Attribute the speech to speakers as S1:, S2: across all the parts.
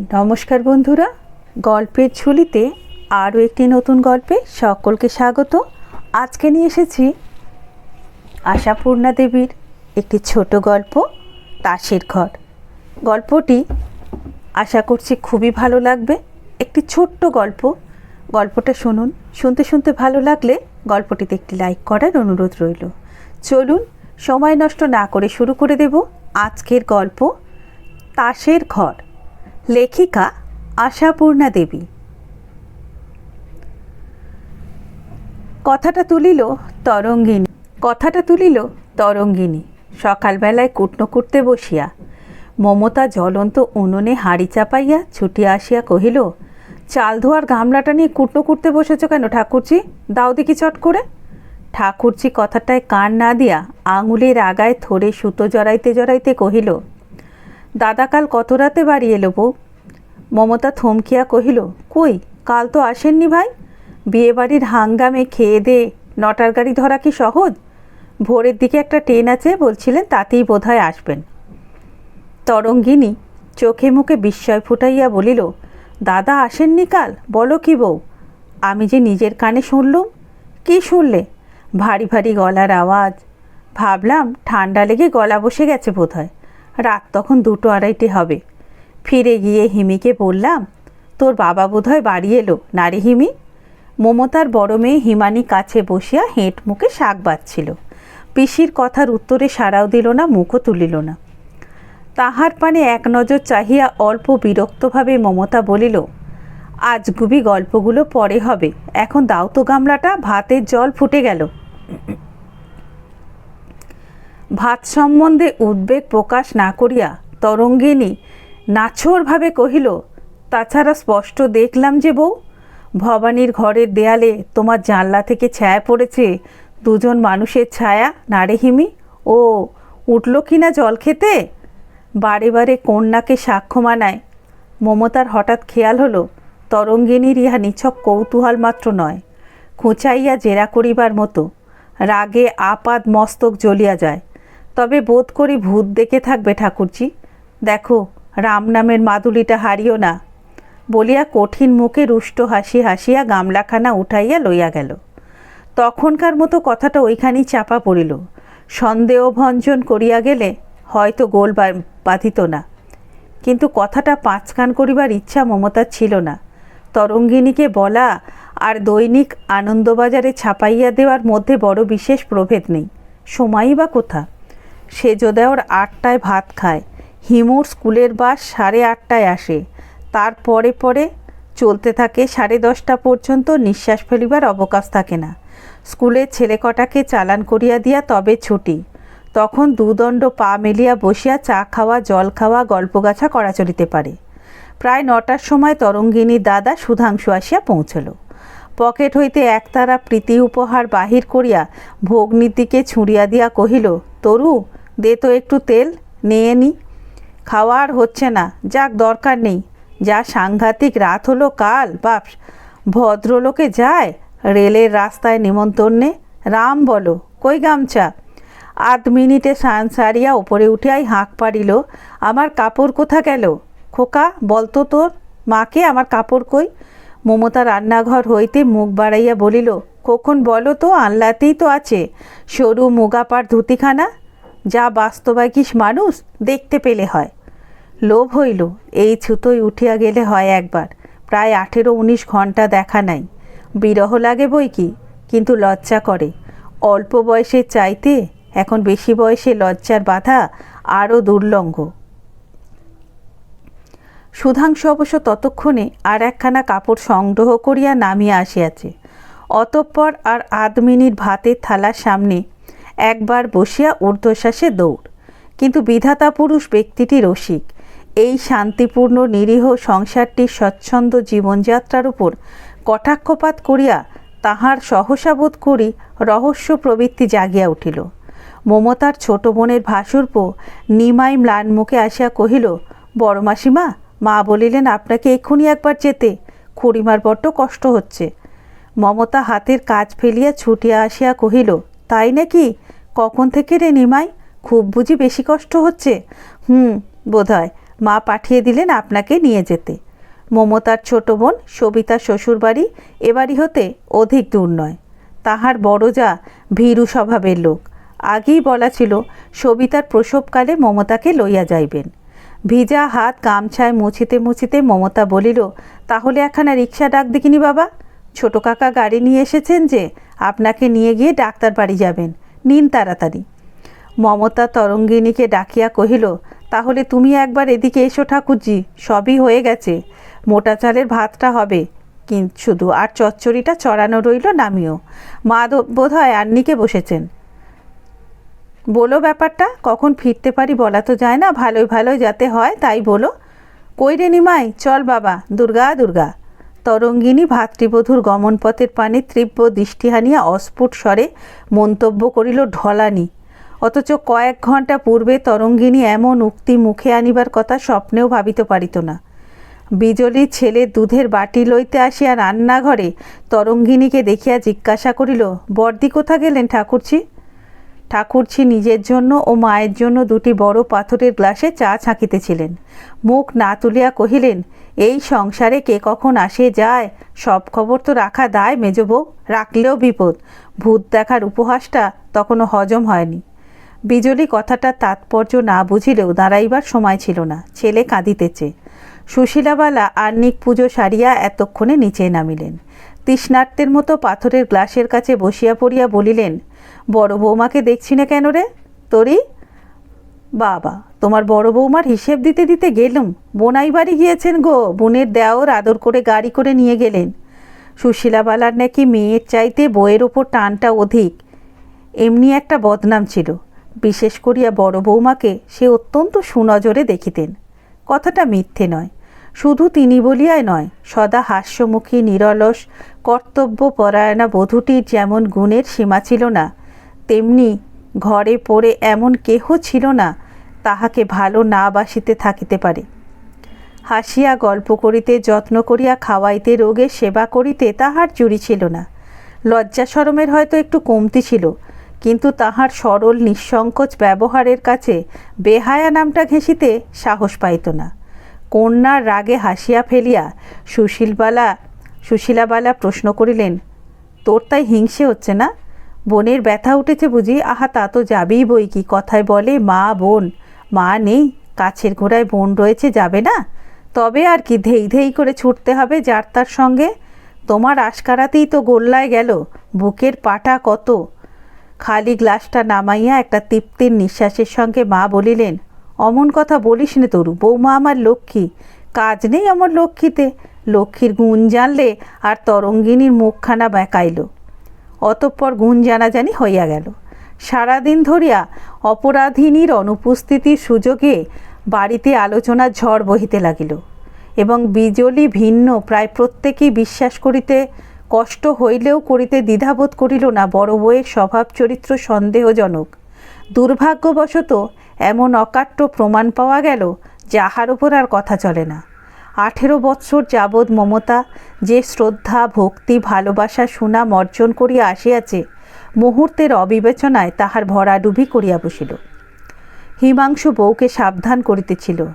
S1: নমস্কার বন্ধুরা, গল্পের ঝুলিতে আরও একটি নতুন গল্পে সকলকে স্বাগত। আজকে নিয়ে এসেছি আশাপূর্ণা দেবীর একটি ছোট গল্প, তাসের ঘর। গল্পটি আশা করছি খুবই ভালো লাগবে। একটি ছোট্ট গল্প। গল্পটা শুনুন, শুনতে শুনতে ভালো লাগলে গল্পটিতে একটি লাইক করার অনুরোধ রইল। চলুন, সময় নষ্ট না করে শুরু করে দেব আজকের গল্প, তাসের ঘর। লেখিকা আশাপূর্ণা দেবী। কথাটা তুলিল তরঙ্গিনী, কথাটা তুলিল তরঙ্গিনী। সকালবেলায় কুটনো করতে বসিয়া মমতা জ্বলন্ত উনুনে হাঁড়ি চাপাইয়া ছুটিয়া আসিয়া কহিল, চাল ধোয়ার গামলাটা নিয়ে কুটনো করতে বসেছ কেন ঠাকুরজি? দাও দেখি চট করে। ঠাকুরজি কথাটায় কান না দিয়া আঙুলের আগায় থরে সুতো জড়াইতে জড়াইতে কহিল দাদা কাল কত রাতে বাড়ি এলো বউ? মমতা থমকিয়া কহিল, কই, কাল তো আসেননি ভাই? বিয়েবাড়ির হাঙ্গামে খেয়ে দে, নটার গাড়ি ধরা কি সহজ? ভোরের দিকে একটা ট্রেন আছে, বলছিলেন তাতেই বোধহয় আসবেন। তরঙ্গিনী চোখে মুখে বিস্ময় ফুটাইয়া বলিল, দাদা আসেননি কাল? বলো কি বউ? আমি যে নিজের কানে শুনলুম? কি শুনলে? ভারী ভারী গলার আওয়াজ। ভাবলাম ঠান্ডা লেগে গলা বসে গেছে বোধহয়। রাত তখন দুটো আড়াইটে হবে। ফিরে গিয়ে হিমিকে বললাম, তোর বাবা বোধহয় বাড়ি এলো নারে হিমি? মমতার বড় মেয়ে হিমানি কাছে বসিয়া হেঁট মুখে শাক বাজছিল পিসির কথার উত্তরে সাড়াও দিল না, মুখও তুলিল না। তাহার পানে এক নজর চাহিয়া অল্প বিরক্তভাবে মমতা বলিল আজগুবি গল্পগুলো পরে হবে, এখন দাও তো গামলাটা, ভাতের জল ফুটে গেল। ভাত সম্বন্ধে উদ্বেগ প্রকাশ না করিয়া তরঙ্গিনী নাছোড়ভাবে কহিল, তাছাড়া স্পষ্ট দেখলাম যে বউ, ভবানীর ঘরের দেয়ালে তোমার জানলা থেকে ছায়া পড়েছে। দুজন মানুষের ছায়া, নারে হিমি। ও, উঠল কি না জল খেতে? বারে বারে কন্যাকে সাক্ষ্য মানায়। মমতার হঠাৎ খেয়াল হলো তরঙ্গিনীর ইহা নিছক কৌতূহল মাত্র নয়। খুঁচাইয়া জেরা করিবার মতো রাগে আপাদ মস্তক জ্বলিয়া যায়। তবে বোধ করি ভূত দেখে থাকবে ঠাকুরজি। দেখো, রাম নামের মাদুলিটা হারিও না। বলিয়া কঠিন মুখে রুষ্ট হাসি হাসিয়া গামলাখানা উঠাইয়া লইয়া গেল। তখনকার মতো কথাটা ওইখানেই চাপা পড়িল। সন্দেহ ভঞ্জন করিয়া গেলে হয়তো গোল বাঁধিত না। কিন্তু কথাটা পাঁচকান করিবার ইচ্ছা মমতার ছিল না। তরঙ্গিনীকে বলা আর দৈনিক আনন্দবাজারে ছাপাইয়া দেওয়ার মধ্যে বড় বিশেষ প্রভেদ নেই। সময়ই বা কোথা? সেজোদেওর আটটায় ভাত খায়। হিমুর স্কুলের বাস সাড়ে আটটায় আসে। তারপরে পরে চলতে থাকে সাড়ে দশটা পর্যন্ত নিঃশ্বাস ফেলিবার অবকাশ থাকে না। স্কুলের ছেলে কটাকে চালান করিয়া দিয়া তবে ছুটি। তখন দুদণ্ড পা মেলিয়া বসিয়া চা খাওয়া, জল খাওয়া গল্পগাছা করা চলিতে পারে। প্রায় নটার সময় তরঙ্গিনীর দাদা সুধাংশু আসিয়া পৌঁছল। পকেট হইতে একতারা প্রীতি উপহার বাহির করিয়া ভগ্নির দিকে ছুঁড়িয়া দিয়া কহিল, তরু দে তো একটু তেল, নিয়ে নি। খাওয়া আর হচ্ছে না, যাক দরকার নেই। যা সাংঘাতিক রাত হলো কাল, বাপ ভদ্রলোকে যায় রেলের রাস্তায় নিমন্ত্রণে। রাম বলো, কই গামছা? আধ মিনিটে সান সারিয়া ওপরে উঠিয়াই হাঁক পারিল আমার কাপড় কোথা গেল? খোকা বলতো তোর। মাকে, আমার কাপড় কই? মমতা রান্নাঘর হইতে মুখ বাড়াইয়া বলিল, কখন বলো তো, আনলাতেই তো আছে। সরু মুগাপার ধুতিখানা যা বাস্তবাকিস মানুষ দেখতে পেলে হয়। লোভ হইল, এই ছুতোই উঠিয়া গেলে হয় একবার। প্রায় আঠেরো উনিশ ঘণ্টা দেখা নাই। বিরহ লাগে বই কি? কিন্তু লজ্জা করে। অল্প বয়সের চাইতে এখন বেশি বয়সে লজ্জার বাধা আরও দুর্লঙ্ঘ সুধাংশু অবশ্য ততক্ষণে আর একখানা কাপড় সংগ্রহ করিয়া নামিয়া আসিয়াছে। অতঃপর আর আধ মিনিট ভাতের থালার সামনে একবার বসিয়া ঊর্ধ্বশ্বাসে দৌড়। কিন্তু বিধাতা পুরুষ ব্যক্তিটি রসিক। এই শান্তিপূর্ণ, নিরীহ সংসারটির স্বচ্ছন্দ জীবনযাত্রার উপর কটাক্ষপাত করিয়া তাহার সহসাবোধ করি রহস্য প্রবৃত্তি জাগিয়া উঠিল। মমতার ছোট বোনের ভাসুরপ নিমাই ম্লান মুখে আসিয়া কহিল, বড় মাসিমা, মা বলিলেন আপনাকে এক্ষুনি একবার যেতে। খুড়িমার বড্ড কষ্ট হচ্ছে। মমতা হাতের কাজ ফেলিয়া ছুটিয়া আসিয়া কহিল তাই নাকি? কখন থেকে রে নিমাই? খুব বুঝি বেশি কষ্ট হচ্ছে। হুম, বোধহয়। মা পাঠিয়ে দিলেন আপনাকে নিয়ে যেতে। মমতার ছোট বোন, সবিতা শ্বশুরবাড়ি এবাড়ি হতে অধিক দূর নয়। তাহার বড় যা ভীরু স্বভাবের লোক। আগেই বলা ছিল, সবিতার প্রসবকালে মমতাকে লইয়া যাইবেন। ভিজা হাত গামছায় মুছিতে মুছিতে মমতা বলিল, তাহলে একখানা রিক্সা ডাক দেখিনি বাবা? ছোট কাকা গাড়ি নিয়ে এসেছেন যে আপনাকে নিয়ে গিয়ে ডাক্তার বাড়ি যাবেন। নিন তাড়াতাড়ি। মমতা তরঙ্গিনীকে ডাকিয়া কহিল, তাহলে তুমি একবার এদিকে এসো ঠাকুরজি, সবই হয়ে গেছে। মোটা চালের ভাতটা হবে। কিন্তু শুধু আর চচ্চড়িটা চড়ানো রইল নামিও। মা বোধ হয় আন্নিকে বসেছেন। বলো ব্যাপারটা, কখন ফিরতে পারি বলা তো যায় না ভালোই ভালোই যাতে হয় তাই বলো। কই রে নিমাই, চল বাবা, দুর্গা দুর্গা। তরঙ্গিনী ভাতৃবধূর গমনপথের পানে তীব্র দৃষ্টি হানিয়া অস্ফুট স্বরে মন্তব্য করিল, ঢলানি, অথচ কয়েক ঘণ্টা পূর্বে তরঙ্গিনী এমন উক্তি মুখে আনিবার কথা স্বপ্নেও ভাবিতে পারিত না। বিজলির ছেলে দুধের বাটি লইতে আসিয়া রান্নাঘরে তরঙ্গিনীকে দেখিয়া জিজ্ঞাসা করিল, বর্দি কোথা গেলেন ঠাকুরছি? ঠাকুরছি নিজের জন্য ও মায়ের জন্য দুটি বড় পাথরের গ্লাসে চা ছাঁকিতেছিলেন। মুখ না তুলিয়া কহিলেন এই সংসারে কে কখন আসে যায়? সব খবর তো রাখা দায় মেজবউ রাখলেও বিপদ। ভূত দেখার উপহাসটা তখনও হজম হয়নি। বিজলি কথাটার তাৎপর্য না বুঝিলেও দাঁড়াইবার সময় ছিল না, ছেলে কাঁদিতেছে। সুশীলাবালা আর্নিক পুজো সারিয়া এতক্ষণে নিচে নামিলেন। তৃষ্ণার্তের মতো পাথরের গ্লাসের কাছে বসিয়া পড়িয়া বলিলেন, বড় বৌমাকে দেখছি না কেন রে? তোরই? বাবা তোমার বড় বৌমার হিসেব দিতে দিতে গেলুম। বোনাই বাড়ি গিয়েছেন গো। বোনের দেওর আদর করে গাড়ি করে নিয়ে গেলেন। সুশীলাবালার নাকি মেয়ের চাইতে বইয়ের ওপর টানটা অধিক। এমনি একটা বদনাম ছিল। বিশেষ করিয়া বড় বৌমাকে সে অত্যন্ত সুনজরে দেখিতেন। কথাটা মিথ্যে নয়। শুধু তিনি বলিয়াই নয়, সদা হাস্যমুখী, নিরলস কর্তব্য কর্তব্যপরায়ণা বধূটির যেমন গুণের সীমা ছিল না, তেমনি ঘরে পড়ে এমন কেহ ছিল না তাহাকে ভালো না বাসিতে থাকিতে পারে। হাসিয়া গল্প করিতে, যত্ন করিয়া খাওয়াইতে রোগের সেবা করিতে তাহার চুরি ছিল না। লজ্জা সরমের হয়তো একটু কমতি ছিল, কিন্তু তাহার সরল নিঃসংকোচ ব্যবহারের কাছে বেহায়া নামটা ঘেঁষিতে সাহস পাইত না। কন্যার রাগে হাসিয়া ফেলিয়া সুশীলবালা, সুশীলাবালা প্রশ্ন করিলেন, তোর তাই হিংসে হচ্ছে না? বোনের ব্যথা উঠেছে বুঝি, আহা তা তো যাবেই বই কি কথায় বলে মা, বোন মা নেই, কাছের ঘোড়ায় বোন রয়েছে, যাবে না। তবে আর কি ধেই ধেই করে ছুটতে হবে যার তার সঙ্গে। তোমার আশকারাতেই তো গোল্লায় গেল, বুকের পাটা কত। খালি গ্লাসটা নামাইয়া একটা তৃপ্তির নিঃশ্বাসের সঙ্গে মা বলিলেন, অমন কথা বলিস নে তরু, বৌমা আমার লক্ষ্মী। কাজ নেই আমার লক্ষ্মীতে, লক্ষ্মীর গুণ জানলে আর তরঙ্গিনীর মুখখানা বেঁকাইল। অতঃপর গুণ জানাজানি হইয়া গেল। সারাদিন ধরিয়া অপরাধিনীর অনুপস্থিতির সুযোগে বাড়িতে আলোচনার ঝড় বহিতে লাগিল এবং বিজলি ভিন্ন প্রায় প্রত্যেকেই বিশ্বাস করিতে কষ্ট হইলেও করিতে দ্বিধাবোধ করিল না বড় বউয়ের স্বভাব চরিত্র সন্দেহজনক। দুর্ভাগ্যবশত এমন অকাট্য প্রমাণ পাওয়া গেল যাহার উপর আর কথা চলে না। আঠেরো বৎসর যাবৎ মমতা যে শ্রদ্ধা, ভক্তি, ভালোবাসা, সুনাম অর্জন করিয়া আসিয়াছে মুহূর্তের অবিবেচনায় তাহার ভরাডুবি করিয়া বসিল। হিমাংশু বউকে সাবধান করিতেছিল।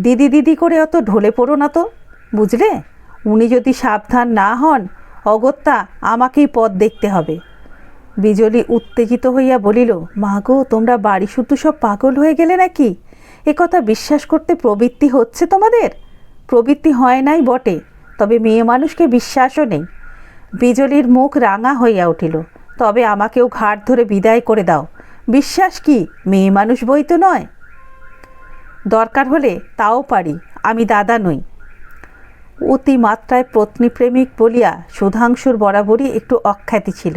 S1: দিদি দিদি করে অত ঢলে পড়ো না তো, বুঝলে? উনি যদি সাবধান না হন, অগত্যা আমাকেই পথ দেখতে হবে। বিজলি উত্তেজিত হইয়া বলিল, মা গো, তোমরা বাড়ি শুধু সব পাগল হয়ে গেলে নাকি? এ কথা বিশ্বাস করতে প্রবৃত্তি হচ্ছে তোমাদের? প্রবৃত্তি হয় নাই বটে, তবে মেয়ে মানুষকে বিশ্বাসও নেই। বিজলির মুখ রাঙা হইয়া উঠিল। তবে আমাকেও ঘাট ধরে বিদায় করে দাও। বিশ্বাস কি, মেয়ে মানুষ বই তো নয়? দরকার হলে তাও পারি, আমি দাদা নই। অতিমাত্রায় পত্নীপ্রেমিক বলিয়া সুধাংশুর বরাবরই একটু অখ্যাতি ছিল।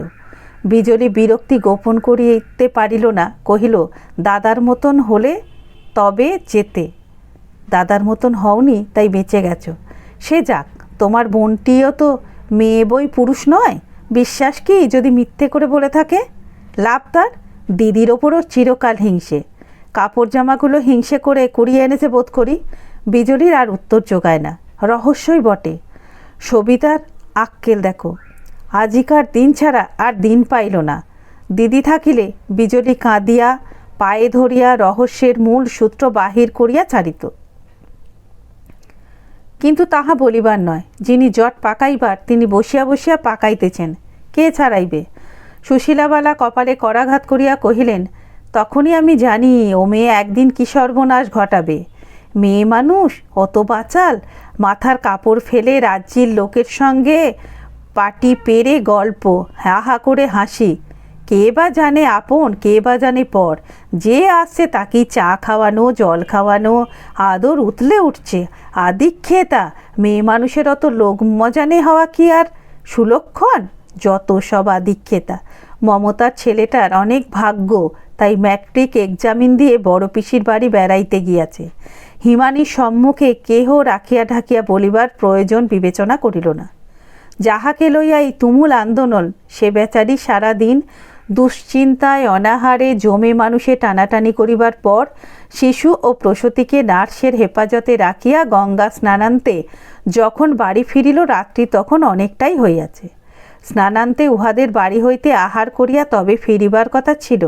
S1: বিজলি বিরক্তি গোপন করিতে পারিল না, কহিল, দাদার মতন হলে তবে যেতে। দাদার মতন হওনি, তাই বেঁচে গেছো। সে যাক, তোমার বোনটিও তো মেয়ে বই পুরুষ নয়? বিশ্বাস কি যদি মিথ্যে করে বলে থাকে? লাভ তার? দিদির ওপরও চিরকাল হিংসে। কাপড় জামাগুলো হিংসে করে কুড়িয়ে এনেছে বোধ করি। বিজলির আর উত্তর যোগায় না। রহস্যই বটে। সবিতার আক্কেল দেখো। আজিকার দিন ছাড়া আর দিন পাইল না। দিদি থাকিলে বিজলি কাঁদিয়া, পায়ে ধরিয়া রহস্যের মূল সূত্র বাহির করিয়া ছাড়িত। কিন্তু তাহা বলিবার নয়, যিনি জট পাকাইবার তিনি বসিয়া বসিয়া পাকাইতেছেন। কে ছাড়াইবে? সুশীলাবালা কপালে করাঘাত করিয়া কহিলেন, তখনই আমি জানি, ও মেয়ে একদিন কি সর্বনাশ ঘটাবে। মেয়ে মানুষ অত বাচাল। মাথার কাপড় ফেলে রাজ্যের লোকের সঙ্গে পাটি পেরে গল্প, হা হা করে হাসি। কে বা জানে আপন কে বা জানে পর। যে আসছে তাকে চা খাওয়ানো, জল খাওয়ানো, আদর উতলে উঠছে। আদিক্ষেতা, মেয়ে মানুষের অত লোক মজানে হওয়া কি আর সুলক্ষণ? যত সব আদিক্ষেতা। মমতার ছেলেটার অনেক ভাগ্য, তাই ম্যাট্রিক এক্সামিন দিয়ে বড় পিসির বাড়ি বেড়াইতে গিয়াছে। হিমানির সম্মুখে কেহ রাখিয়া ঢাকিয়া বলিবার প্রয়োজন বিবেচনা করিল না। যাহাকে লইয়া এই তুমুল আন্দোলন, সে বেচারি সারাদিন দুশ্চিন্তায় অনাহারে জমে মানুষে টানাটানি করিবার পর শিশু ও প্রসূতিকে নার্সের হেফাজতে রাখিয়া গঙ্গা স্নানান্তে যখন বাড়ি ফিরিল, রাত্রি তখন অনেকটাই হইয়াছে। স্নানান্তে উহাদের বাড়ি হইতে আহার করিয়া তবে ফিরিবার কথা ছিল।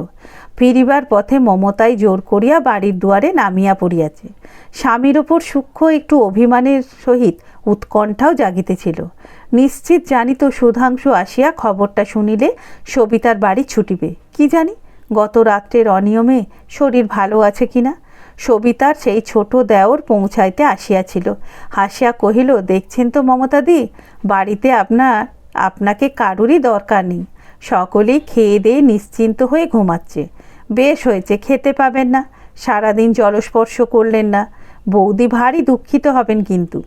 S1: ফিরিবার পথে মমতাই জোর করিয়া বাড়ির দুয়ারে নামিয়া পড়িয়াছে। স্বামীর ওপর সূক্ষ্ম একটু অভিমানের সহিত উৎকণ্ঠাও জাগিতেছিল। নিশ্চিত জানিত সুধাংশু আসিয়া খবরটা শুনিলে সবিতার বাড়ি ছুটিবে। কি জানি, গত রাত্রের অনিয়মে শরীর ভালো আছে কিনা? সবিতার সেই ছোট দেওর পৌঁছাইতে আসিয়াছিল। হাসিয়া কহিল, দেখছেন তো মমতাদি, বাড়িতে আপনার, আপনাকে কারুরই দরকার নেই। সকলেই খেয়ে দিয়ে নিশ্চিন্ত হয়ে ঘুমাচ্ছে। বেশ হয়েছে, খেতে পাবেন না। সারাদিন জলস্পর্শ করলেন না। বৌদি ভারী দুঃখিত হবেন কিন্তু।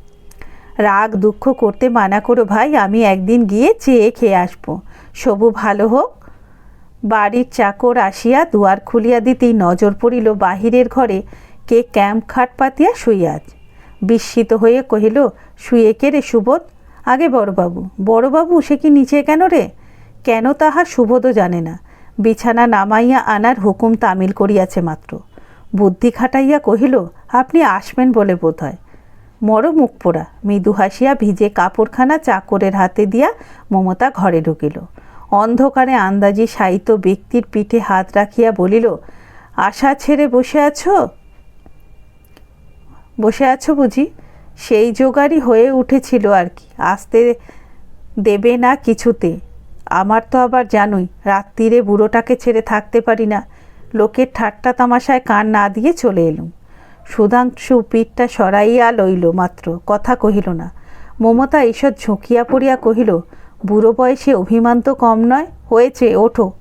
S1: রাগ দুঃখ করতে মানা করো ভাই, আমি একদিন গিয়ে চেয়ে খেয়ে আসব। সবু ভালো হোক। বাড়ির চাকর আসিয়া দুয়ার খুলিয়া দিতেই নজর পড়িল বাহিরের ঘরে কে ক্যাম্প খাট পাতিয়া শুইয়া বিস্মিত হয়ে কহিল, শুয়ে কে রে সুবোধ? আগে বড়বাবু বড়বাবু, সে কি নিচে কেন রে? কেন তাহা সুবোধও জানে না। বিছানা নামাইয়া আনার হুকুম তামিল করিয়াছে মাত্র। বুদ্ধি খাটাইয়া কহিল, আপনি আসবেন বলে বোধ হয় মরো মুখ পোড়া। মৃদু হাসিয়া ভিজে কাপড়খানা চাকরের হাতে দিয়া মমতা ঘরে ঢুকিল। অন্ধকারে আন্দাজি সাহিত্য ব্যক্তির পিঠে হাত রাখিয়া বলিল, আশা ছেড়ে বসে আছো? বসে আছো বুঝি? সেই জোগাড়ই হয়ে উঠেছিল আর কি। আসতে দেবে না কিছুতে। আমার তো আবার জানোই রাত্রিরে বুড়োটাকে ছেড়ে থাকতে পারি না। লোকের ঠাট্টা তামাশায় কান না দিয়ে চলে এলুম। সুধাংশু পিঠটা সরাইয়া লইল মাত্র, কথা কহিল না। মমতা ঈশ্বর ঝুঁকিয়া পড়িয়া কহিল, বুড়ো বয়সে অভিমান তো কম নয়, হয়েছে, ওঠো।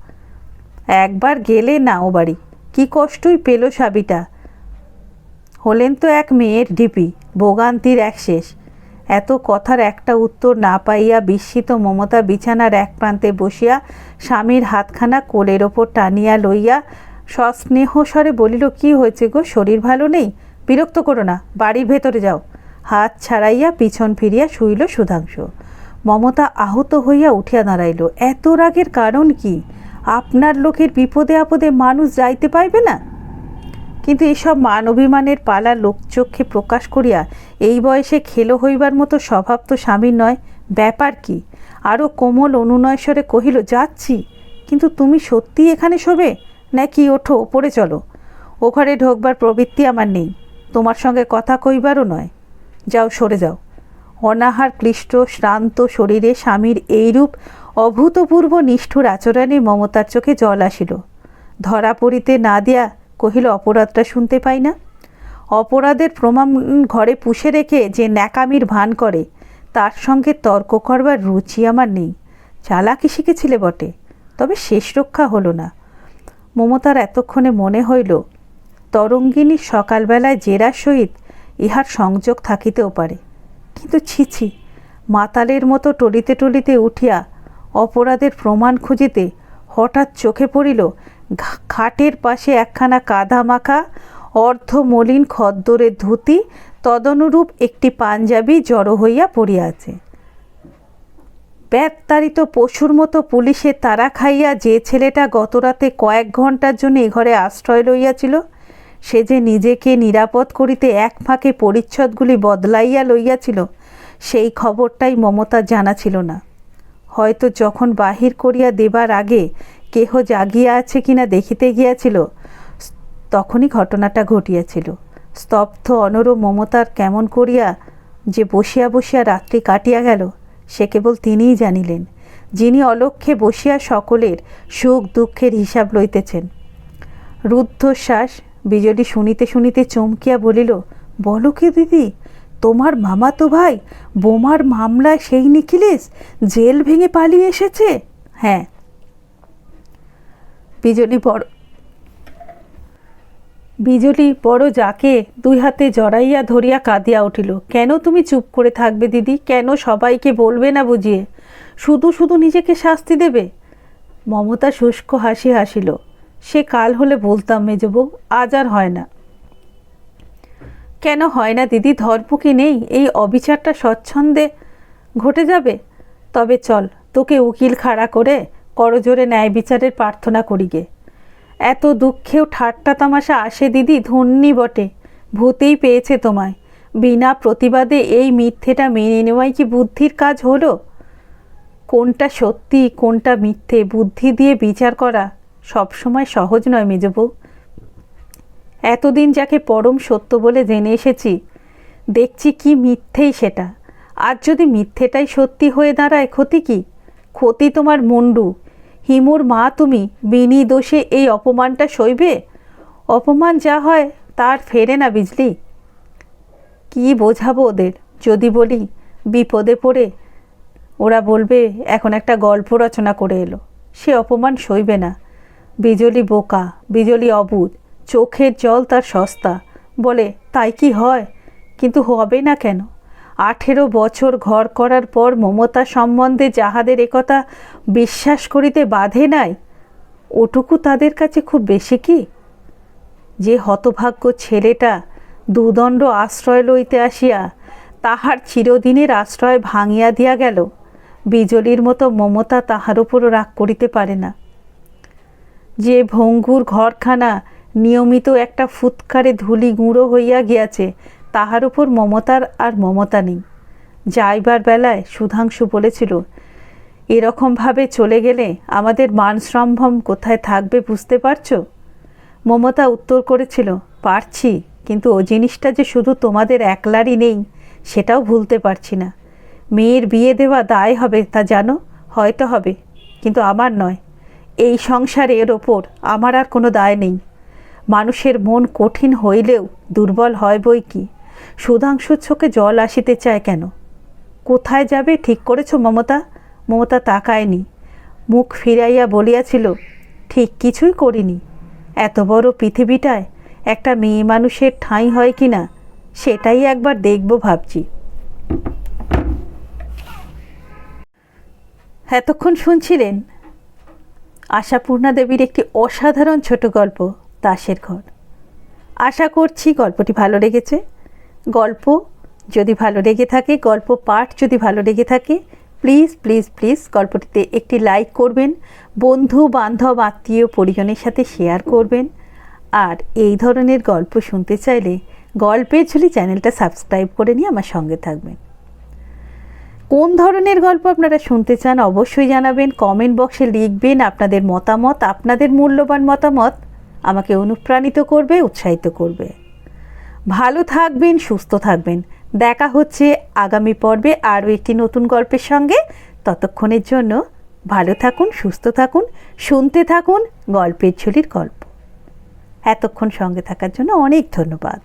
S1: একবার গেলে না ও বাড়ি। কী কষ্টই পেল সাবিটা। হলেন তো এক মেয়ের ডিপি, ভোগান্তির এক শেষ। এত কথার একটা উত্তর না পাইয়া বিস্মিত মমতা বিছানার এক প্রান্তে বসিয়া স্বামীর হাতখানা কোলের ওপর টানিয়া লইয়া সস্নেহ স্বরে বলিল, কি হয়েছে গো? শরীর ভালো নেই? বিরক্ত করো না, বাড়ির ভেতরে যাও। হাত ছাড়াইয়া পিছন ফিরিয়া শুইল সুধাংশু। মমতা আহত হইয়া উঠিয়া দাঁড়াইল। এত রাগের কারণ কি? আপনার লোকের বিপদে আপদে মানুষ যাইতে পাইবে না? কিন্তু এসব মান অভিমানের পালা লোকচক্ষে প্রকাশ করিয়া এই বয়সে খেলো হইবার মতো স্বভাব তো স্বামীর নয়, ব্যাপার কি? আরও কোমল অনুনয়স্বরে কহিল, যাচ্ছি, কিন্তু তুমি সত্যি এখানে শোবে? নাকি ওঠো, ওপরে চলো। ও ঘরে ঢোকবার প্রবৃত্তি আমার নেই, তোমার সঙ্গে কথা কইবারও নয়। যাও, সরে যাও। অনাহার, ক্লিষ্ট, শ্রান্ত শরীরে স্বামীর এইরূপ অভূতপূর্ব নিষ্ঠুর আচরণে মমতার চোখে জল আসিল। ধরা পড়িতে না দিয়া কহিল, অপরাধটা শুনতে পাই না। অপরাধের প্রমাণ ঘরে পুষে রেখে যে ন্যাকামির ভান করে, তার সঙ্গে তর্ক করবার রুচি আমার নেই। চালাকি শিখেছিলে বটে, তবে শেষ রক্ষা হলো না মমতার এতক্ষণে মনে হইল, তরঙ্গিনী সকালবেলায় জেরার সহিত ইহার সংযোগ থাকিতেও পারে। কিন্তু ছিছি মাতালের মতো টলিতে টলিতে উঠিয়া অপরাধের প্রমাণ খুঁজিতে হঠাৎ চোখে পড়িল খাটের পাশে একখানা কাদা মাখা, অর্ধ মলিন খদ্দরের ধুতি, তদনুরূপ একটি পাঞ্জাবি জড়ো হইয়া পড়িয়া আছে। ব্যাত্তাড়িত পশুর মতো পুলিশে তারা খাইয়া যে ছেলেটা গতরাতে কয়েক ঘণ্টার জন্য এ ঘরে আশ্রয় লইয়াছিল, সে যে নিজেকে নিরাপদ করিতে এক ফাঁকে পরিচ্ছদগুলি বদলাইয়া লইয়াছিল, সেই খবরটাই মমতা জানা ছিল না। হয়তো যখন বাহির করিয়া দেবার আগে কেহ জাগিয়া আছে কিনা দেখিতে গিয়াছিল। তখনই ঘটনাটা ঘটিয়াছিল। স্তব্ধ অনর মমতার কেমন করিয়া যে বসিয়া বসিয়া রাত্রি কাটিয়া গেল, সে কেবল তিনিই জানিলেন, যিনি অলক্ষ্যে বসিয়া সকলের সুখ দুঃখের হিসাব লইতেছেন। রুদ্ধশ্বাস বিজলি শুনিতে শুনিতে চমকিয়া বলিল, বলো কি দিদি, তোমার মামাতো ভাই, বোমার মামলায় সেই নিখিলেশ জেল ভেঙে পালিয়ে এসেছে? হ্যাঁ বিজলি বড় বিজলি বড় যাকে দুই হাতে জড়াইয়া ধরিয়া কাঁদিয়া উঠিল। কেন তুমি চুপ করে থাকবে দিদি? কেন সবাইকে বলবে না বুঝিয়ে? শুধু শুধু নিজেকে শাস্তি দেবে? মমতা শুষ্ক হাসি হাসিল। সে কাল হলে বলতাম মেজবউ আজ আর হয় না। কেন হয় না দিদি? ধর্ম কি নেই। এই অবিচারটা স্বচ্ছন্দে ঘটে যাবে? তবে চল, তোকে উকিল খাড়া করে করজোরে ন্যায় বিচারের প্রার্থনা করি গে এত দুঃখেও ঠাট্টা তামাশা আসে দিদি, ধন্যি বটে। ভূতেই পেয়েছে তোমায়। বিনা প্রতিবাদে এই মিথ্যেটা মেনে নেওয়াই কি বুদ্ধির কাজ হলো? কোনটা সত্যি, কোনটা মিথ্যে, বুদ্ধি দিয়ে বিচার করা সবসময় সহজ নয় মেজবউ এতদিন যাকে পরম সত্য বলে জেনে এসেছি, দেখছি কি মিথ্যেই সেটা। আর যদি মিথ্যেটাই সত্যি হয়ে দাঁড়ায় ক্ষতি কি? ক্ষতি তোমার মুন্ডু হিমুর মা তুমি, বিনি দোষে এই অপমানটা সইবে? অপমান যা হয় তার ফেরে না বিজলি। কি বোঝাবো ওদের? যদি বলি, বিপদে পড়ে, ওরা বলবে, এখন একটা গল্প রচনা করে এলো। সে অপমান সইবে না। বিজলি বোকা, বিজলি অবুধ, চোখের জল তার সস্তা। বলে, তাই কি হয়? কিন্তু হবে না কেন? আঠেরো বছর ঘর করার পর মমতা সম্বন্ধে যাহাদের একথা বিশ্বাস করিতে বাধে নাই, ওটুকু তাদের কাছে খুব বেশি কি? যে হতভাগ্য ছেলেটা দুদণ্ড আশ্রয় লইতে আসিয়া তাহার চিরদিনের আশ্রয় ভাঙিয়া দিয়া গেল, বিজলির মতো মমতা তাহার উপরও রাগ করিতে পারে না। যে ভঙ্গুর ঘরখানা নিয়মিত একটা ফুৎকারে ধুলি গুঁড়ো হইয়া গিয়াছে তাহার উপর মমতার আর মমতা নেই। যাইবার বেলায় সুধাংশু বলেছিল এরকমভাবে চলে গেলে আমাদের মান সম্ভ্রম কোথায় থাকবে বুঝতে পারছ? মমতা উত্তর করেছিল, পারছি, কিন্তু ও জিনিসটা যে শুধু তোমাদের একলারই নেই, সেটাও ভুলতে পারছি না। মেয়ের বিয়ে দেওয়া দায় হবে তা জানো, হয়তো হবে, কিন্তু আমার নয়। এই সংসারের ওপর আমার আর কোনো দায় নেই। মানুষের মন কঠিন হইলেও দুর্বল হয় বই কি? সুধাংশুর চোখে জল আসিতে চায় কেন? কোথায় যাবে? ঠিক করেছ মমতা? মমতা তাকায়নি। মুখ ফিরাইয়া বলিয়াছিল, ঠিক কিছুই করিনি। এত বড় পৃথিবীটায় একটা মেয়ে মানুষের ঠাঁই হয় কি না, সেটাই একবার দেখব ভাবছি। এতক্ষণ শুনছিলেন আশাপূর্ণা দেবীর একটি অসাধারণ ছোট গল্প তাসের ঘর। আশা করছি গল্পটি ভালো লেগেছে। গল্প যদি ভালো লেগে থাকে, গল্প পাঠ যদি ভালো লেগে থাকে প্লিজ প্লিজ প্লিজ গল্পটিতে একটি লাইক করবেন। বন্ধু, বান্ধব, আত্মীয়, পরিজনের সাথে শেয়ার করবেন। আর এই ধরনের গল্প শুনতে চাইলে গল্পের ঝুলি চ্যানেলটা সাবস্ক্রাইব করে নিয়ে আমার সঙ্গে থাকবেন। কোন ধরনের গল্প আপনারা শুনতে চান অবশ্যই জানাবেন। কমেন্ট বক্সে লিখবেন আপনাদের মতামত, আপনাদের মূল্যবান মতামত আমাকে অনুপ্রাণিত করবে, উৎসাহিত করবে। ভালো থাকবেন, সুস্থ থাকবেন। দেখা হচ্ছে আগামী পর্বে আরও একটি নতুন গল্পের সঙ্গে। ততক্ষণের জন্য ভালো থাকুন, সুস্থ থাকুন, শুনতে থাকুন গল্পের ঝুলির গল্প। এতক্ষণ সঙ্গে থাকার জন্য অনেক ধন্যবাদ।